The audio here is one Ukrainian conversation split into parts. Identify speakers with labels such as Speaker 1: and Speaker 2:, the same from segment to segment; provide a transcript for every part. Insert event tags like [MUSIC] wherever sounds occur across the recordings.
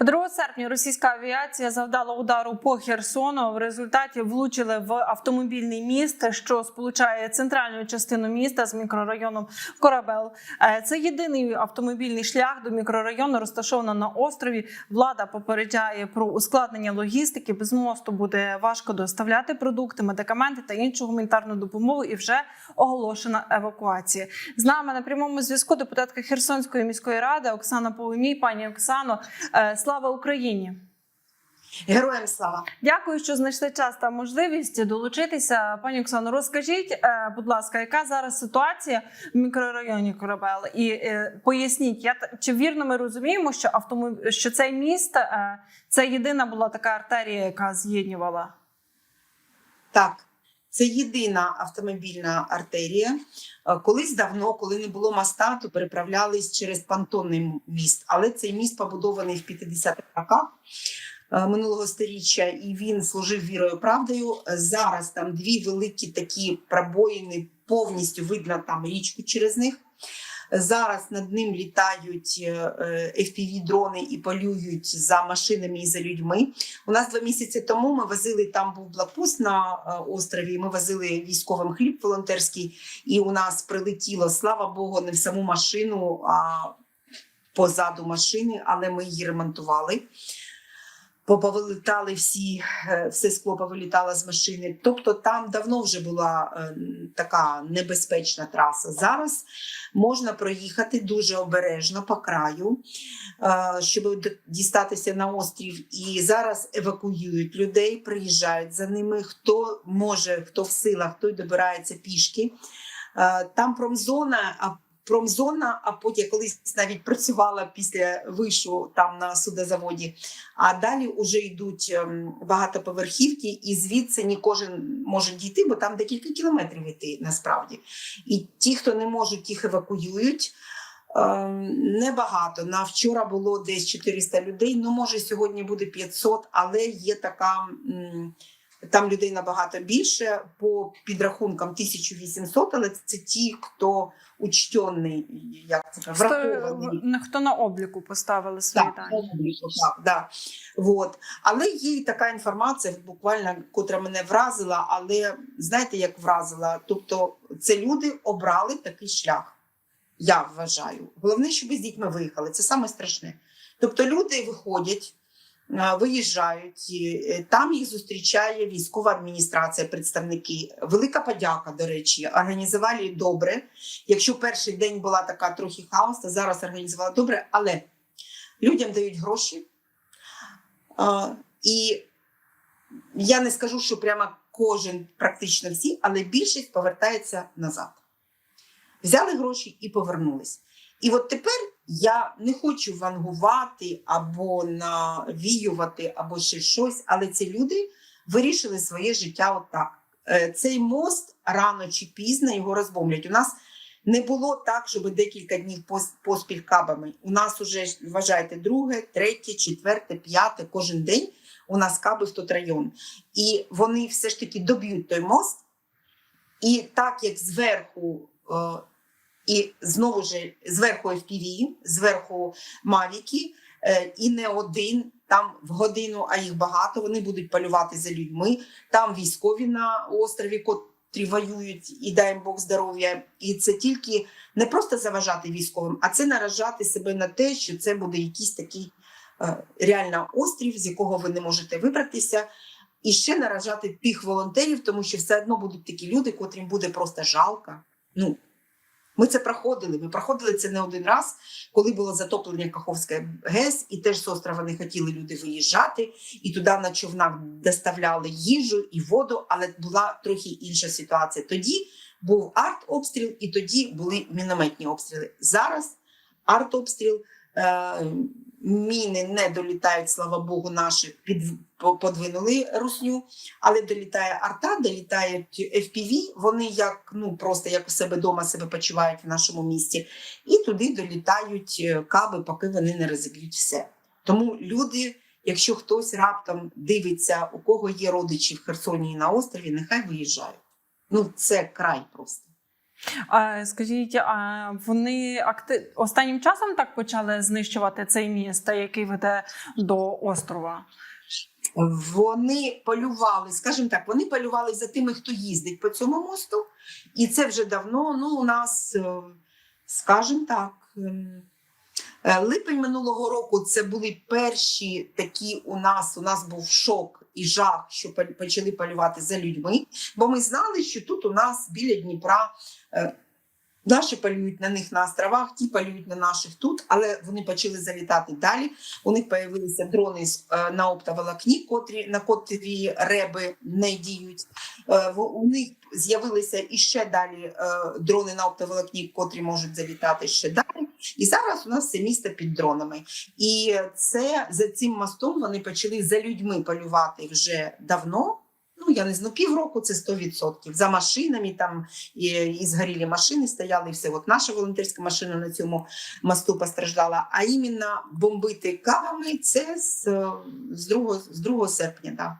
Speaker 1: 2 серпня російська авіація завдала удару по Херсону. В результаті влучили в автомобільний міст, що сполучає центральну частину міста з мікрорайоном Корабел. Е, Це єдиний автомобільний шлях до мікрорайону, розташовано на острові. Влада попереджає про ускладнення логістики. Без мосту буде важко доставляти продукти, медикаменти та іншу гуманітарну допомогу. І вже оголошена евакуація. З нами на прямому зв'язку депутатка Херсонської міської ради Оксана Поломій. Пані Оксано, е, слава Україні!
Speaker 2: Героям слава!
Speaker 1: Дякую, що знайшли час та можливість долучитися. Пані Оксано, розкажіть, е, будь ласка, яка зараз ситуація в мікрорайоні Корабел? І е, поясніть, я чи вірно ми розуміємо, що автомоб... що цей міст це єдина була така артерія, яка з'єднувала?
Speaker 2: Так, це єдина автомобільна артерія. Е, Колись давно, коли не було моста, то переправлялись через понтонний міст. Але цей міст побудований в 50-х роках е, минулого сторіччя, і він служив вірою правдою. Зараз там дві великі такі пробоїни, повністю видно там річку через них. Зараз над ним літають fpv дрони і полюють за машинами і за людьми. У нас два місяці тому ми возили там був блокпост на е, острові. Ми возили військовим хліб волонтерський, і у нас прилетіло, слава Богу, не в саму машину, а позаду машини, але ми її ремонтували. Бо Повилітали всі, е, все скло повилітало з машини. Тобто там давно вже була е, така небезпечна траса. Зараз можна проїхати дуже обережно по краю, е, щоб дістатися на острів. І зараз евакуюють людей, приїжджають за ними. Хто може, хто в силах, той добирається пішки. Там промзона, промзона, а потім колись навіть працювала після вишу там на судозаводі. А далі вже йдуть ем, багатоповерхівки, і звідси не кожен може дійти, бо там декілька кілометрів йти насправді. І ті, хто не можуть, їх евакуюють. Ем, Небагато. На вчора було десь 400 людей. Ну, може, сьогодні буде 500, але є така. Там людей набагато більше, по підрахункам 1800, але це ті, хто учтений, як це врахований.
Speaker 1: Хто, на обліку поставили свої
Speaker 2: Так,
Speaker 1: дані?
Speaker 2: так, да. Вот. Але є і така інформація, буквально, котра мене вразила, але знаєте, як вразила? Тобто, це люди обрали такий шлях. Я вважаю. Головне, щоб з дітьми виїхали. Це саме страшне. Тобто, люди виходять, виїжджають, е, там їх зустрічає військова адміністрація, представники. Велика подяка, до речі, організували добре. Якщо перший день була така трохи хаос, то зараз організувала добре, але людям дають гроші. І я не скажу, що прямо кожен, практично всі, але більшість повертається назад. Взяли гроші і повернулись. І от тепер я не хочу вангувати або навіювати, або ще щось, але ці люди вирішили своє життя отак. Е, Цей мост рано чи пізно його розбомблять. У нас не було так, щоб декілька днів поспіль кабами. У нас уже вважайте друге, третє, четверте, п'яте, кожен день у нас каби в район. І вони все ж таки доб'ють той мост. І так як зверху, е, і знову ж зверху FPV, зверху Мавіки, е, і не один там в годину, а їх багато. Вони будуть полювати за людьми. Там військові на острові, котрі воюють, і дай їм Бог здоров'я. І це тільки не просто заважати військовим, а це наражати себе на те, що це буде якийсь такий е, реально острів, з якого ви не можете вибратися. І ще наражати тих волонтерів, тому що все одно будуть такі люди, котрим буде просто жалко. Ну, ми це проходили. Ми проходили це не один раз, коли було затоплення Каховської ГЕС, і теж з острова не хотіли люди виїжджати, і туди на човнах доставляли їжу і воду, але була трохи інша ситуація. Тоді був артобстріл, і тоді були мінометні обстріли. Зараз артобстріл. Е- Міни не долітають, слава Богу, наші під подвинули русню, але долітає арта, долітають FPV, Вони як ну просто як у себе вдома себе почувають в нашому місті, і туди долітають е, каби, поки вони не розіб'ють все. Тому люди, якщо хтось раптом дивиться, у кого є родичі в Херсоні і на острові, нехай виїжджають. Ну це край просто.
Speaker 1: А, скажіть, а вони акти... останнім часом так почали знищувати цей міст, який веде до острова?
Speaker 2: Вони полювали, скажімо так, вони полювали за тими, хто їздить по цьому мосту, і це вже давно. Ну, у нас, е, скажімо так, е, липень минулого року це були перші такі у нас. У нас був шок і жах, що почали полювати за людьми. Бо ми знали, що тут у нас біля Дніпра. е, Наші полюють на них на островах, ті полюють на наших тут, але вони почали залітати далі. У них з'явилися дрони е, на оптоволокні, котрі на котрі реби не діють. Е, У них з'явилися іще далі е, дрони на оптоволокні, котрі можуть залітати ще далі. І зараз у нас все місто під дронами. І це за цим мостом вони почали за людьми полювати вже давно. Ну, я не знаю, півроку це 100%. За машинами там і, і згорілі машини стояли, і все. От наша волонтерська машина на цьому мосту постраждала. А іменно бомбити кавами це з, з, 2, з 2 серпня. Да.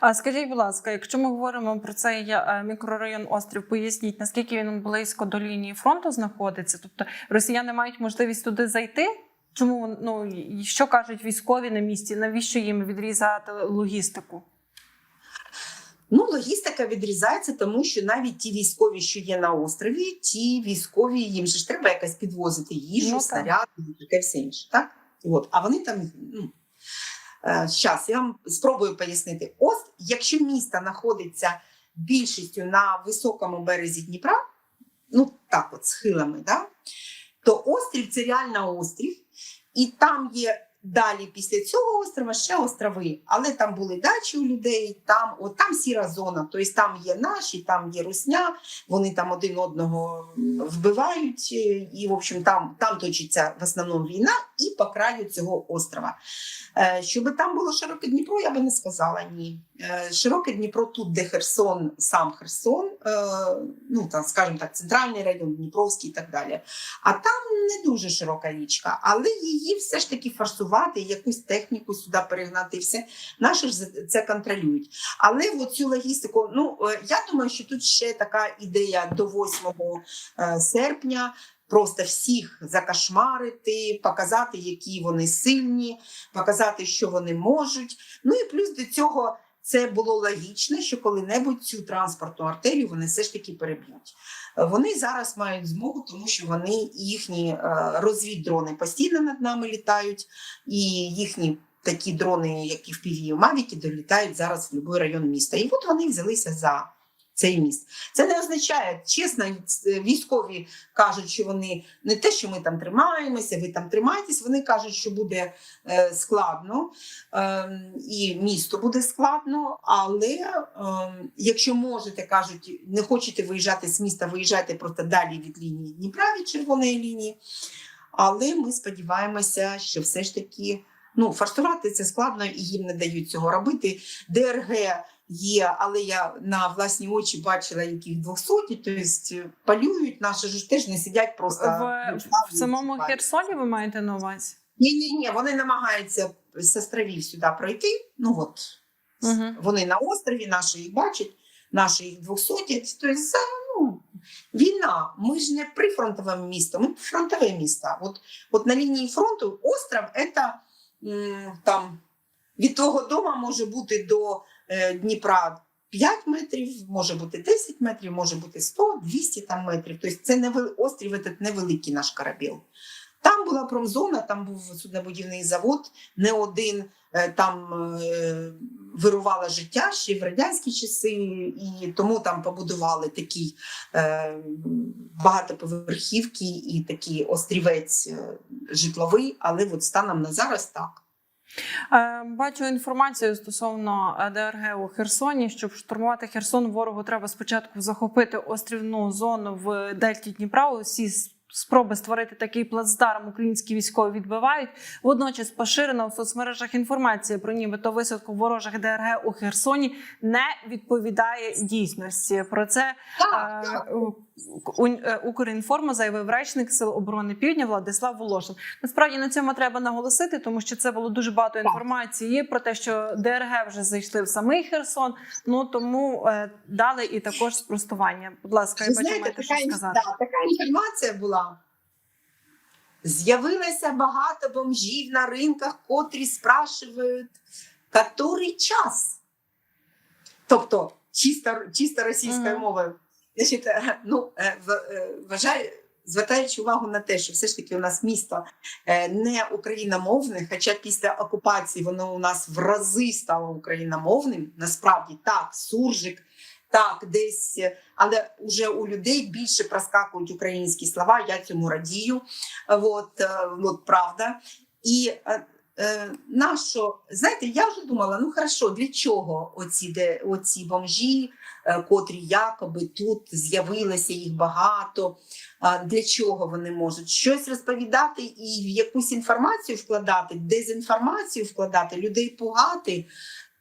Speaker 1: А скажіть, будь ласка, якщо ми говоримо про цей е, мікрорайон острів, поясніть, наскільки він близько до лінії фронту знаходиться? Тобто росіяни мають можливість туди зайти? Чому ну що кажуть військові на місці? Навіщо їм відрізати логістику?
Speaker 2: Ну, логістика відрізається, тому що навіть ті військові, що є на острові, ті військові, їм же ж треба якось підвозити їжу,
Speaker 1: Ну, так.
Speaker 2: снаряди і таке все інше. Так? От. А вони там. Ну, Зараз я вам спробую пояснити. Ось, якщо місто знаходиться більшістю на високому березі Дніпра, ну так от схилами, да? то острів це реально острів, і там є далі після цього острова ще острови. Але там були дачі у людей, там, от, там сіра зона. Тобто там є наші, там є русня, вони там один одного вбивають, е, і в общем там, там точиться в основному війна і по краю цього острова. Е, Щоб там було широке Дніпро, я би не сказала ні. Е, Широке Дніпро тут, де Херсон, сам Херсон, ну там, скажімо так, центральний район, Дніпровський і так далі. А там не дуже широка річка, але її все ж таки форсувати, якусь техніку сюди перегнати, і все наші ж це контролюють. Але от цю логістику, ну е, я думаю, що тут ще така ідея до 8 е, серпня. Просто всіх закашмарити, показати, які вони сильні, показати, що вони можуть. Ну і плюс до цього це було логічно, що коли-небудь цю транспортну артерію вони все ж таки переб'ють. Вони зараз мають змогу, тому що вони їхні е, розвіддрони постійно над нами літають, і їхні такі дрони, як і в Піві, Мавіки, долітають зараз в будь-який район міста. І от вони взялися за цей міст. Це не означає, чесно, військові кажуть, що вони не те, що ми там тримаємося, ви там тримаєтесь. Вони кажуть, що буде е, складно, е, і місто буде складно. Але е, якщо можете, кажуть, не хочете виїжджати з міста, виїжджайте просто далі від лінії Дніпра від червоної лінії. Але ми сподіваємося, що все ж таки ну, форсувати це складно і їм не дають цього робити. ДРГ є, але я на власні очі бачила, яких 200, тобто полюють, наші ж теж не сидять просто
Speaker 1: В, в самому Херсоні ви маєте на увазі?
Speaker 2: Ні, ні, ні, вони намагаються з островів сюди пройти. Ну от
Speaker 1: Угу.
Speaker 2: вони на острові, наші їх бачать, наші їх 200. Тобто, ну, війна. Ми ж не прифронтове місто, ми фронтове місто. От, от на лінії фронту остров це там від твого дому може бути до е, Дніпра 5 метрів, може бути 10 метрів, може бути 100, 200 там метрів. Тобто це не острів, це невеликий наш корабель. Там була промзона, там був суднобудівний завод, не один е, там е, вирувало життя ще в радянські часи, і тому там побудували такі е, багатоповерхівки і такий острівець е, житловий, але от станом на зараз так.
Speaker 1: Е, Бачу інформацію стосовно е, ДРГ у Херсоні. Щоб штурмувати Херсон, ворогу треба спочатку захопити острівну зону в Дельті Дніпра. Усі спроби створити такий плацдарм українські військові відбивають. Водночас поширена у соцмережах інформація про нібито висадку ворожих ДРГ у Херсоні не відповідає дійсності. Про це е. Е, Укрінформу заявив речник Сил оборони Півдня Владислав Волошин. Насправді на цьому треба наголосити, тому що це було дуже багато інформації про те, що ДРГ вже зайшли в самий Херсон. Ну тому е, дали і також спростування. Будь ласка, я бачу, маєте що сказати.
Speaker 2: да, така інформація була. З'явилося багато бомжів на ринках, котрі спрашують, який час. Тобто, чисто, чисто російською мовою. Значить, е, ну, е, е, вважаю, звертаючи увагу на те, що все ж таки у нас місто не україномовне, хоча після окупації воно у нас в рази стало україномовним. Насправді так, суржик, так, десь, але вже у людей більше проскакують українські слова. Я цьому радію. От, е, от правда. І е, е, нащо, знаєте, я вже думала, ну хорошо, для чого оці, де, оці бомжі, е, котрі якоби тут з'явилося, їх багато. Для чого вони можуть щось розповідати і в якусь інформацію вкладати, дезінформацію вкладати, людей пугати.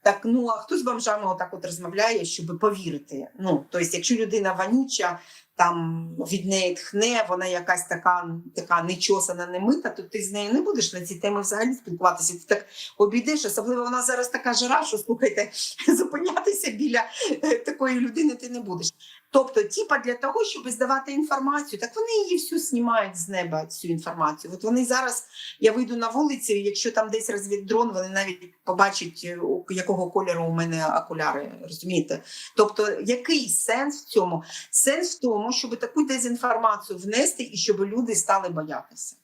Speaker 2: Так, ну а хто з бомжами отак от розмовляє, щоб повірити? Ну, тобто, якщо людина вонюча, там від неї тхне, вона якась така, така нечосана, немита, то ти з нею не будеш на ці теми взагалі спілкуватися. Ти так обійдеш, особливо вона зараз така жара, що слухайте, [LAUGHS] зупинятися біля е, такої людини ти не будеш. Тобто, типа для того, щоб здавати інформацію, так вони її всю знімають з неба, цю інформацію. От вони зараз, я вийду на вулицю, якщо там десь розвіддрон, вони навіть побачать, е, якого кольору у мене окуляри. Розумієте? Тобто, який сенс в цьому? Сенс в тому, щоб таку дезінформацію внести і щоб люди стали боятися.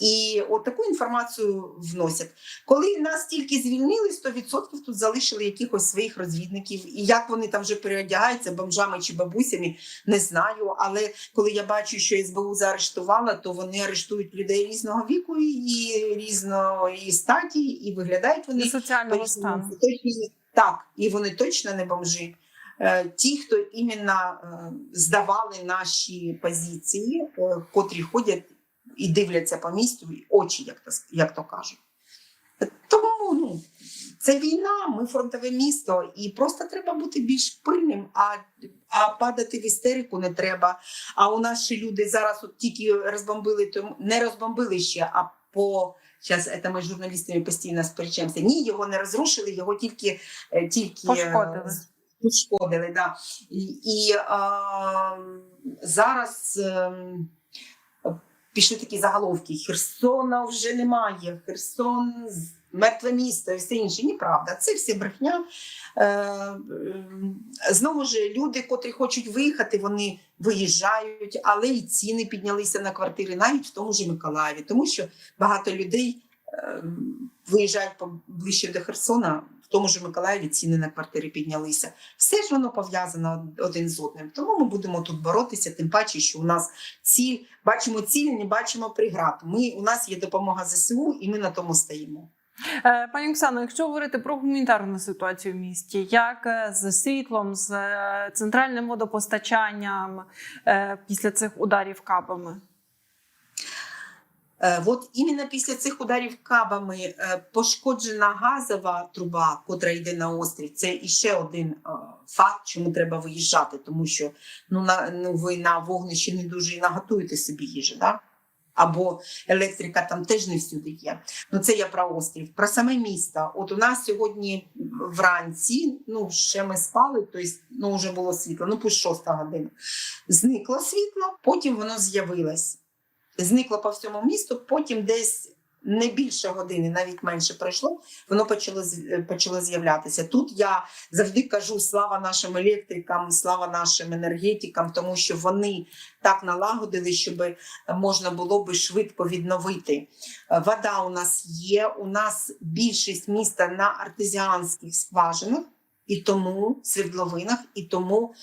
Speaker 2: І от таку інформацію вносять. Коли нас тільки звільнили, 100% тут залишили якихось своїх розвідників. І як вони там вже переодягаються, бомжами чи бабусями, не знаю. Але коли я бачу, що СБУ заарештувала, то вони арештують людей різного віку і різної статі, і виглядають вони
Speaker 1: І соціального стану.
Speaker 2: Так, і вони точно не бомжи. Е, Ті, хто іменно е, здавали наші позиції, е, котрі ходять і дивляться по місту, і очі, як то, як то кажуть. Тому ну, це війна, ми фронтове місто, і просто треба бути більш пильним, а, а падати в істерику не треба. А у нас ще люди зараз от тільки розбомбили, то не розбомбили ще, а по. Зараз це ми з журналістами постійно сперечаємося. Ні, його не розрушили, його тільки, е, тільки е,
Speaker 1: Пошкодили.
Speaker 2: пошкодили, да. І, і а, зараз ем, пішли такі заголовки: Херсона вже немає, Херсон мертве місто і все інше. Неправда, це все брехня. Е, ем, знову ж люди, котрі хочуть виїхати, вони виїжджають, але і ціни піднялися на квартири навіть в тому ж Миколаєві, тому що багато людей ем, виїжджають ближче до Херсона. Тому ж Миколаєві ціни на квартири піднялися. Все ж воно пов'язано один з одним. Тому ми будемо тут боротися, тим паче, що у нас ціль, бачимо ціль, не бачимо преград. Ми, у нас є допомога ЗСУ, і ми на тому стоїмо.
Speaker 1: Е, Пані Оксано, якщо говорити про гуманітарну ситуацію в місті, як е, з світлом, з е, центральним водопостачанням після цих ударів кабами?
Speaker 2: Е, От іменно після цих ударів кабами е, пошкоджена газова труба, котра йде на острів. Це іще один е, факт, чому треба виїжджати, тому що ну, на, ну, ви на вогнищі не дуже і наготуєте собі їжі. Да? Або електрика там теж не всюди є. Ну це я про острів. Про саме місто. От у нас сьогодні вранці, ну ще ми спали, тобто ну вже було світло, ну пусть шоста година. Зникло світло, потім воно з'явилось зникло по всьому місту, потім десь не більше години, навіть менше пройшло, воно почало е, почало з'являтися. Тут я завжди кажу слава нашим електрикам, слава нашим енергетикам, тому що вони так налагодили, щоб можна було би швидко відновити. Е, Вода у нас є. У нас більшість міста на артезіанських скважинах. І тому свердловинах, і тому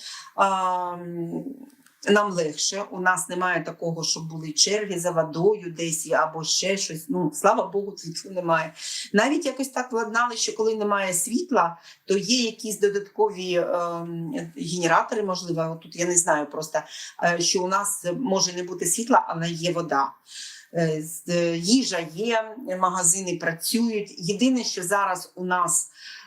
Speaker 2: нам легше. У нас немає такого, щоб були черги за водою десь або ще щось. Ну слава Богу, світла [LAUGHS] немає. Навіть якось так владнали, що коли немає світла, то є якісь додаткові ем, генератори, можливо. Тут я не знаю просто, е, що у нас може не бути світла, але є вода. Е, е, Їжа є, магазини працюють. Єдине, що зараз у нас Е,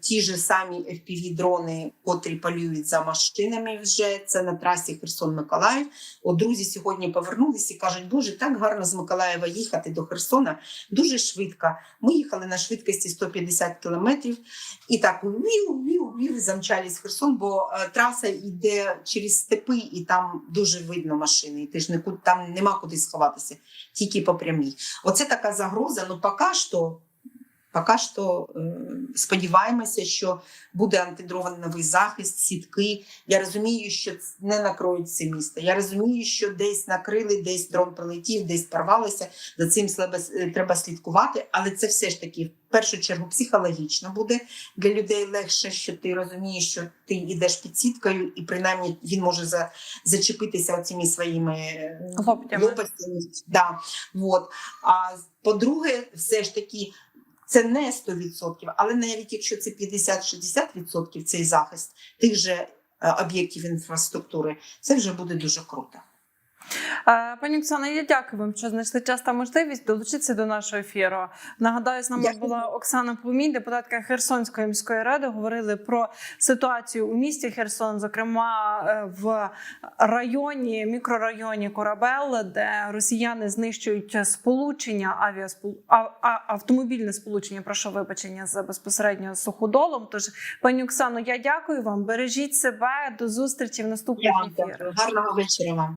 Speaker 2: ті ж самі FPV-дрони, котрі полюють за машинами вже. Це на трасі Херсон-Миколаїв. От друзі сьогодні повернулися і кажуть, боже, так гарно з Миколаєва їхати до Херсона, дуже швидко. Ми їхали на швидкості 150 кілометрів і так вів, вів, вів, замчались Херсон, бо е, траса йде через степи, і там дуже видно машини. І ти ж нікуди там нема куди сховатися, тільки по прямій. Оце така загроза. Ну поки що. Поки що сподіваємося, що буде антидроновий захист, сітки. Я розумію, що не накроють це місто. Я розумію, що десь накрили, десь дрон прилетів, десь порвалося. За цим е, треба слідкувати, але це все ж таки в першу чергу психологічно буде для людей легше, що ти розумієш, що ти йдеш під сіткою, і принаймні він може за, зачепитися оціми своїми е, лопастями. Да. Вот. А по-друге, все ж таки. Це не 100%, але навіть якщо це 50-60% цей захист тих же е, об'єктів інфраструктури, це вже буде дуже круто.
Speaker 1: Е, Пані Оксана, я дякую вам, що знайшли час та можливість долучитися до нашого ефіру. Нагадаю, з нами
Speaker 2: Дякую.
Speaker 1: була Оксана Плумінь, депутатка Херсонської міської ради. Говорили про ситуацію у місті Херсон, зокрема е, в районі, мікрорайоні Корабел, де росіяни знищують сполучення авіаспол... а, а, автомобільне сполучення. Прошу вибачення за безпосередньо суходолом. Тож, пані Оксано, я дякую вам. Бережіть себе. До зустрічі в наступних
Speaker 2: Я
Speaker 1: ефірах.
Speaker 2: Гарного вечора вам.